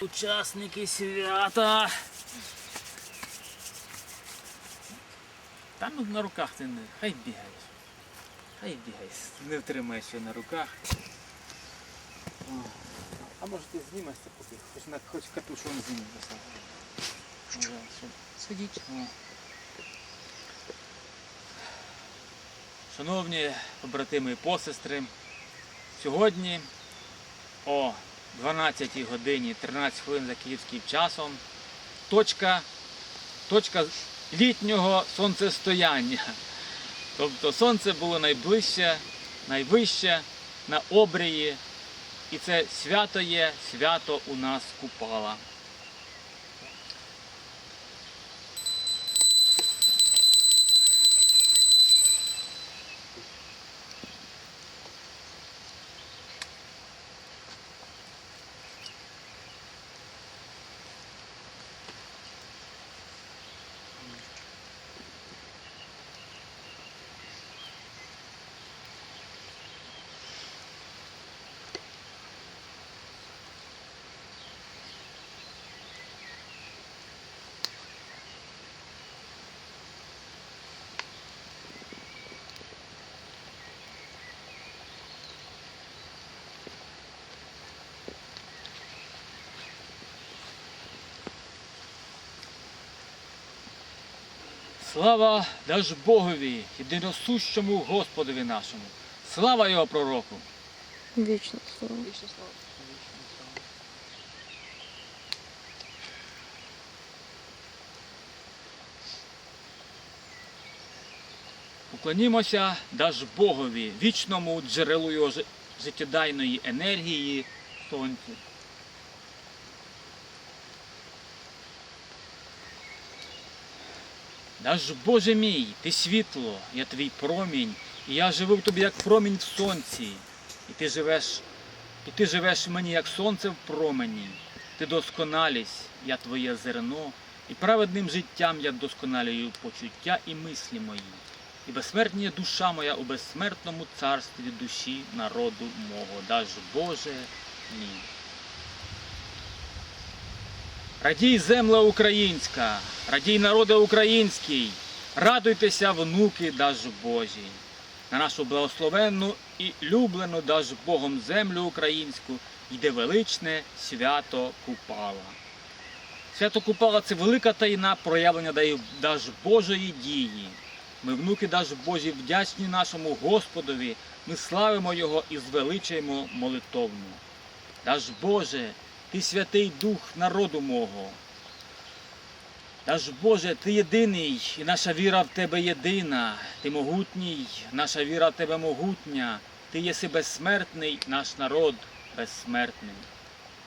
Учасники свята. Та ну на руках ти не. Хай бігаєш. Хай бігай. Не втримайся на руках. А може ти знімешся поки? Хоч, на, хоч капюшон знімеш. Сидіть. Шановні побратими і посестри, сьогодні о 12 годині 13 хвилин за київським часом точка, точка літнього сонцестояння. Тобто сонце було найближче, найвище на обрії, і це свято є, свято у нас Купала. Слава даж Богові, єдиносущому Господові нашому. Слава його пророку! Вічно слово. Вічне слово. Уклонімося даж Богові, вічному джерелу його життєдайної енергії сонцю. Даж Боже мій, ти світло, я твій промінь, і я живу в тобі як промінь в сонці, і ти живеш, і ти живеш в мені як сонце в промені. Ти досконалість, я твоє зерно, і праведним життям я досконалюю почуття і мислі мої. І безсмертна є душа моя у безсмертному царстві душі народу мого. Даж Боже мій. Радій земля українська, радій народе український, радуйтеся, внуки даж Божі. На нашу благословенну і люблену даж Богом землю українську йде величне свято Купала. Свято Купала це велика таїна проявлення даж Божої дії. Ми, внуки даж Божі, вдячні нашому Господові, ми славимо Його і звеличуємо молитовно. Даж Боже, Ти святий Дух народу мого. Даж Боже, Ти єдиний, і наша віра в Тебе єдина. Ти могутній, наша віра в Тебе могутня. Ти єси безсмертний, наш народ безсмертний.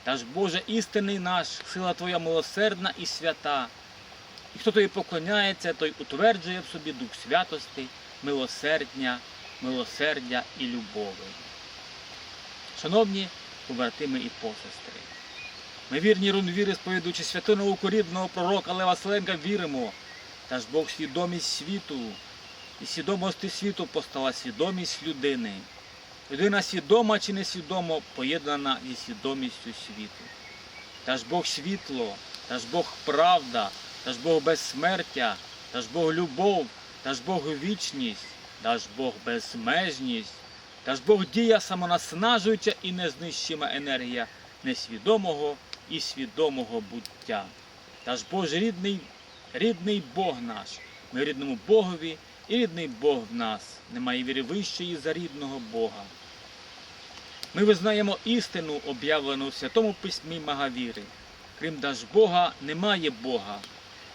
Даж Боже, істинний наш, сила Твоя милосердна і свята. І хто тобі поклоняється, той утверджує в собі дух святости, милосердня, милосердя і любові. Шановні побратими і посестри, ми вірні рун віри, сповідуючи святу науку рідного пророка Лева Селенка, віримо, та ж Бог свідомість світу, і свідомості світу постала свідомість людини. Людина свідома чи несвідомо поєднана зі свідомістю світу. Та ж Бог світло, та ж Бог правда, та ж Бог безсмертя, та ж Бог любов, та ж Бог вічність, та ж Бог безмежність, та ж Бог дія самонаснажуюча і незнищима енергія несвідомого і свідомого буття. Та ж Боже рідний, рідний Бог наш, ми рідному Богові і рідний Бог в нас. Немає віри вищої за рідного Бога. Ми визнаємо істину, об'явлену в Святому Письмі Магавіри. Крім даж Бога, немає Бога,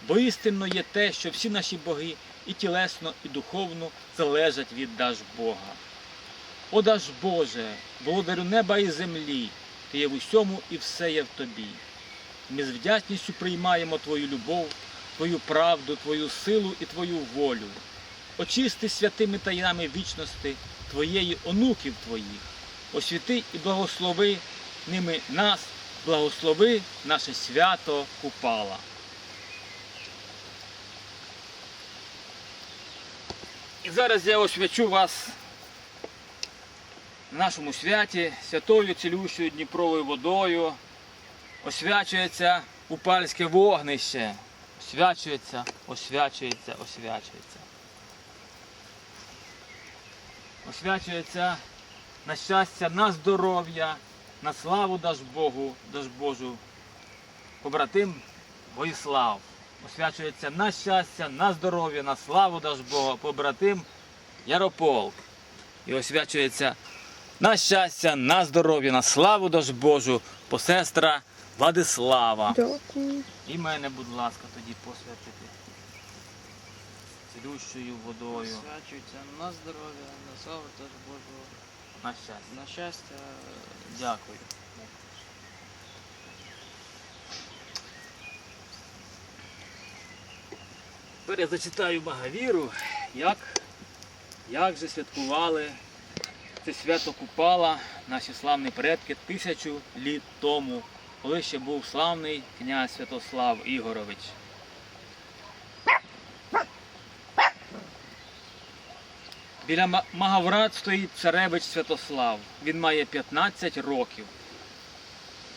бо істинно є те, що всі наші боги і тілесно, і духовно залежать від даж Бога. О даж Боже, володарю неба і землі, ти є в усьому і все є в тобі. Ми з вдячністю приймаємо Твою любов, Твою правду, Твою силу і Твою волю. Очисти святими таїнами вічності Твоєї онуків Твоїх, освяти і благослови ними нас, благослови наше свято Купала. І зараз я освячу вас на нашому святі святою цілющою Дніпровою водою, освячується упальське вогнище. Освячується, освячується, освячується. Освячується на щастя, на здоров'я, на славу даж Богу, даж Божу. Побратим Воїслав. Освячується на щастя, на здоров'я, на славу даж Бога, побратим Ярополк. І освячується на щастя, на здоров'я, на славу даж Божу, посестра Владислава. Дякую. І мене, будь ласка, тоді посвятити цілющою водою Свячується на здоров'я, на славу теж Божого, на щастя. на щастя. Дякую. Тепер я зачитаю Магавіру, як, як же святкували це свято Купала наші славні предки тисячу літ тому, коли ще був славний князь Святослав Ігорович. Біля Ма- Магаврат стоїть царевич Святослав. Він має 15 років,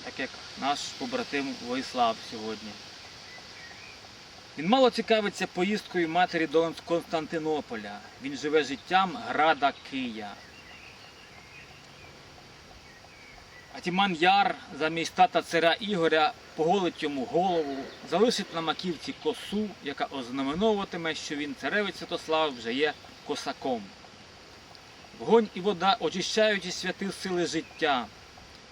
так як наш побратим Воїслав сьогодні. Він мало цікавиться поїздкою матері до Константинополя. Він живе життям града Кия. Атіман Яр замість тата царя Ігоря поголить йому голову, залишить на маківці косу, яка ознаменовуватиме, що він царевич Святослав вже є косаком. Вогонь і вода очищають і святи сили життя.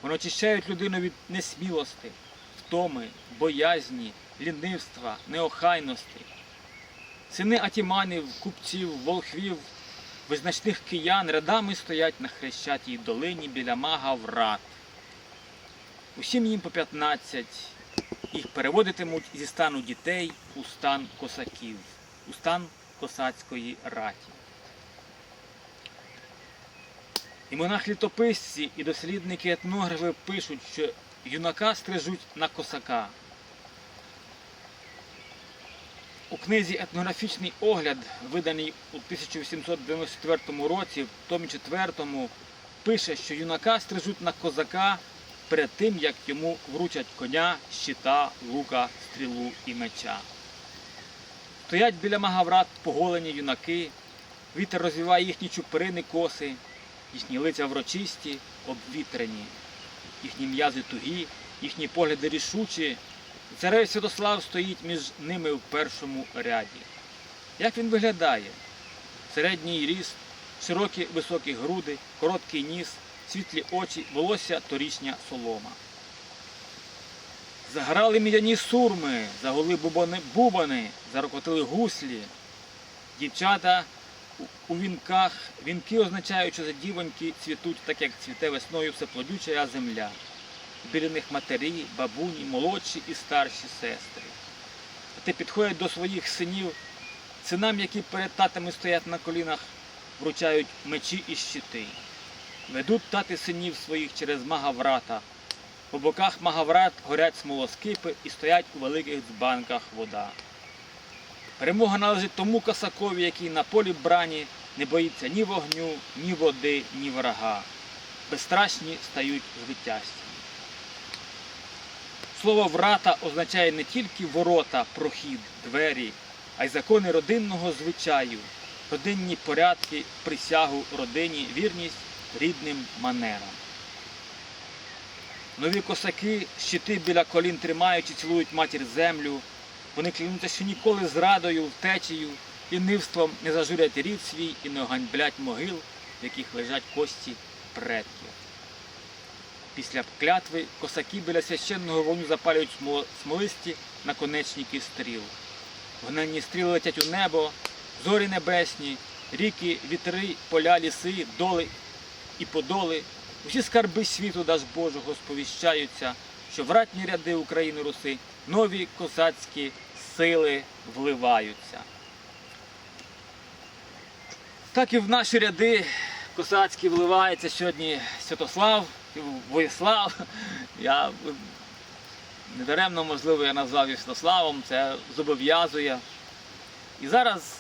Вони очищають людину від несмілости, втоми, боязні, лінивства, неохайності. Сини атіманів, купців, волхвів, визначних киян рядами стоять на хрещатій долині біля мага врат. Усім їм по 15. Їх переводитимуть зі стану дітей у стан косаків, у стан косацької раті. І монах-літописці, і дослідники етнографи пишуть, що юнака стрижуть на косака. У книзі Етнографічний огляд, виданій у 1894 році, в томі 4, пише, що юнака стрижуть на козака перед тим, як йому вручать коня, щита, лука, стрілу і меча. Стоять біля магаврат поголені юнаки, вітер розвіває їхні чупирини коси, їхні лиця врочисті, обвітрені, їхні м'язи тугі, їхні погляди рішучі. Царевич Святослав стоїть між ними в першому ряді. Як він виглядає? Середній ріст, широкі високі груди, короткий ніс, світлі очі, волосся торічня солома. Заграли мідяні сурми, загули бубони, бубани, зарокотили гуслі. Дівчата у- вінках, вінки означають, що задівоньки цвітуть так, як цвіте весною всеплодюча земля. Біля них матері, бабуні, молодші і старші сестри. А ти підходять до своїх синів, синам, які перед татами стоять на колінах, вручають мечі і щити. Ведуть тати синів своїх через магаврата. По боках магаврат горять смолоскипи і стоять у великих дзбанках вода. Перемога належить тому косакові, який на полі брані не боїться ні вогню, ні води, ні врага. Безстрашні стають звитязці. Слово врата означає не тільки ворота, прохід, двері, а й закони родинного звичаю, родинні порядки, присягу родині, вірність рідним манерам. Нові косаки, щити біля колін тримаючи, цілують матір землю. Вони клянуться, що ніколи зрадою, втечею, лінивством не зажурять рід свій і не оганьблять могил, в яких лежать кості предків. Після клятви косаки біля священного вогню запалюють смол- смолисті наконечники стріл. Вогненні стріли летять у небо, зорі небесні, ріки, вітри, поля, ліси, доли і подоли. Усі скарби світу даж Божого сповіщаються, що в ратні ряди України Руси нові козацькі сили вливаються. Так і в наші ряди косацькі вливається сьогодні Святослав, Воїслав. Я недаремно, можливо, я назвав його Святославом, це зобов'язує. І зараз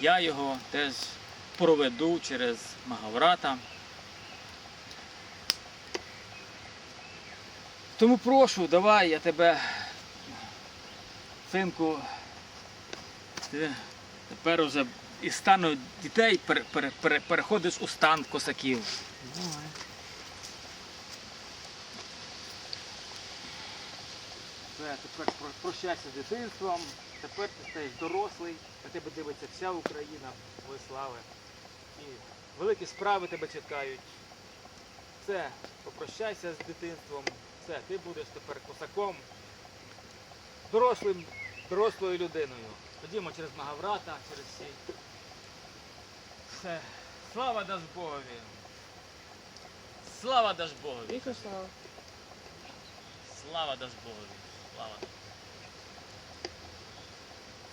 я його теж проведу через Магаврата. Тому прошу, давай я тебе, синку, ти тепер уже із стану дітей пере- пере- пере- переходиш у стан косаків. Давай. Тепер прощайся з дитинством, тепер ти стаєш дорослий, на тебе дивиться вся Україна, твої слави. І великі справи тебе чекають. Все, попрощайся з дитинством. Все, ти будеш тепер косаком, дорослим, дорослою людиною. Ходімо через Магаврата, через всі. Все. Слава даж Богові! Слава даж Богові! Віка слава. Слава даж Богові. Слава.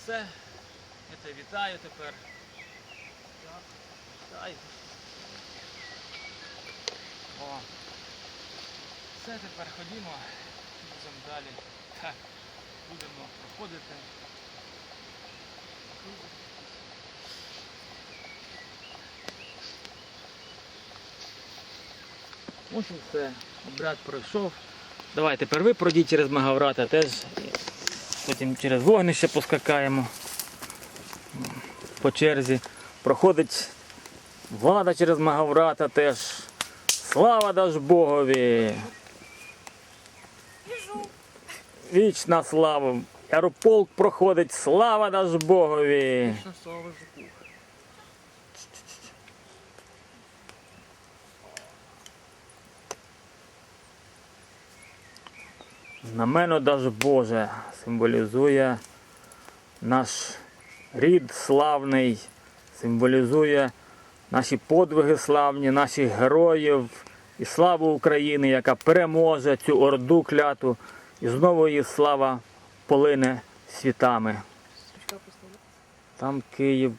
Все. Я тебе вітаю тепер. Так. Вітаю. О. Все, тепер ходімо. Будемо далі. Ха. Будемо проходити. Ось все. Брат пройшов. Давай тепер ви пройдіть через Магаврата теж. Потім через вогнище поскакаємо. По черзі. Проходить влада через Магаврата теж. Слава даж Богові! Вічна слава! Ярополк проходить, слава даж Богові! Знамено даж Боже символізує наш рід славний, символізує наші подвиги славні, наших героїв і славу України, яка переможе цю орду кляту, і знову її слава полине світами. Там Київ.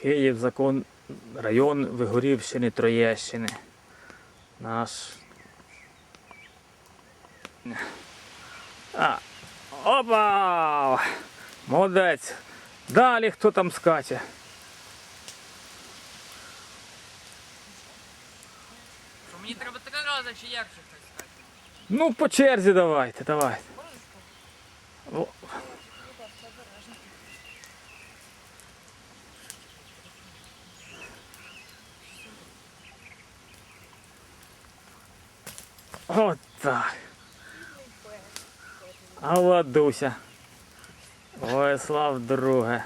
Київ, закон, район Вигорівщини, Троєщини. Наш. А, опа! Молодець. Далі хто там скаче? Що мені треба така раза, чи як же хтось скаже? Ну, по черзі давайте, давайте. О. От так. А Владуся. Ой, слав друге.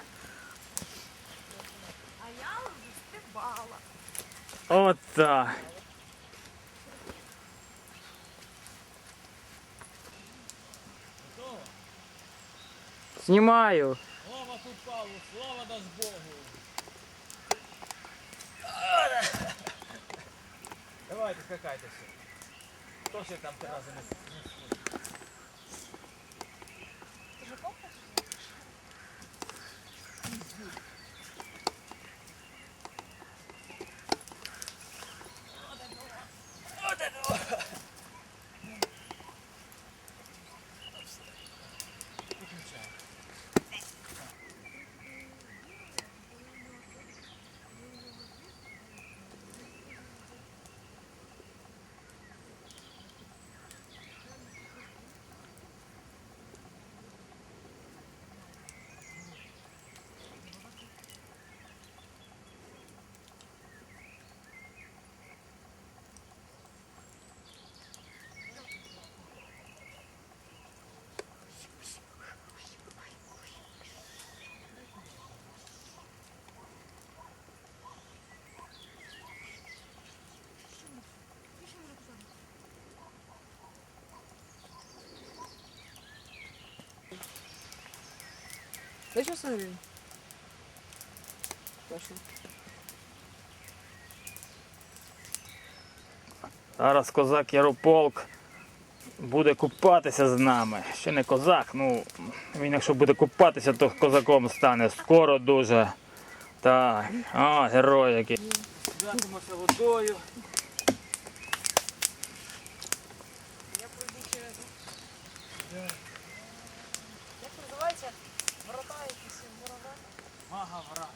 А я вже стрибала. От так. Знімаю. Слава Купалу, слава дасть Богу. Давайте скакайте все. Хто ще там три рази Точно смотри? Точно. Зараз козак Ярополк буде купатися з нами. Ще не козак, ну він якщо буде купатися, то козаком стане скоро дуже. Так, о, герой який. Вдатимося водою. ما هبرع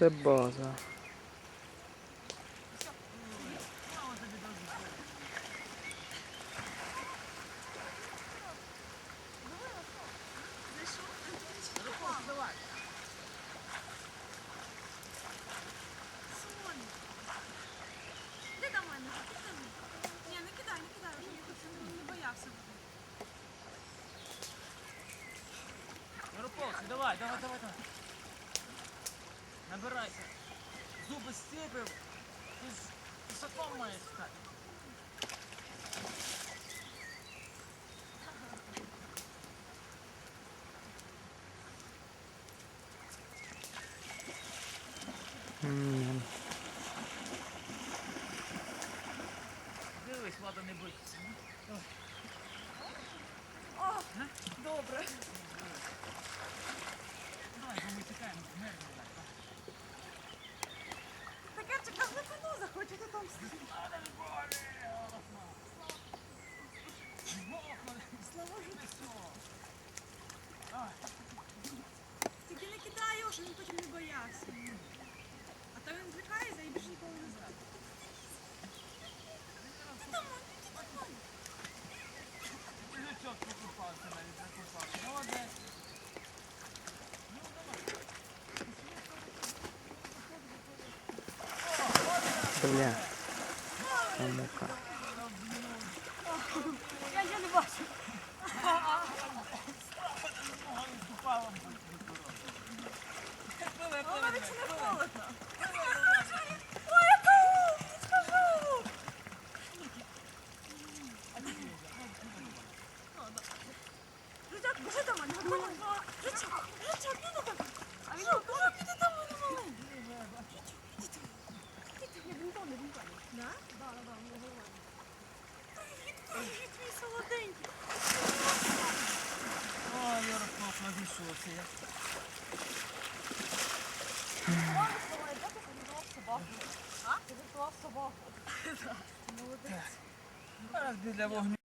Це база. Давай, давай, давай, давай. Набирайся. Зуби степив, ти ж високо маєш стати. Бля. А мука. Я не бачу. Вона не холодно. собаку. Молодець. Біля вогню.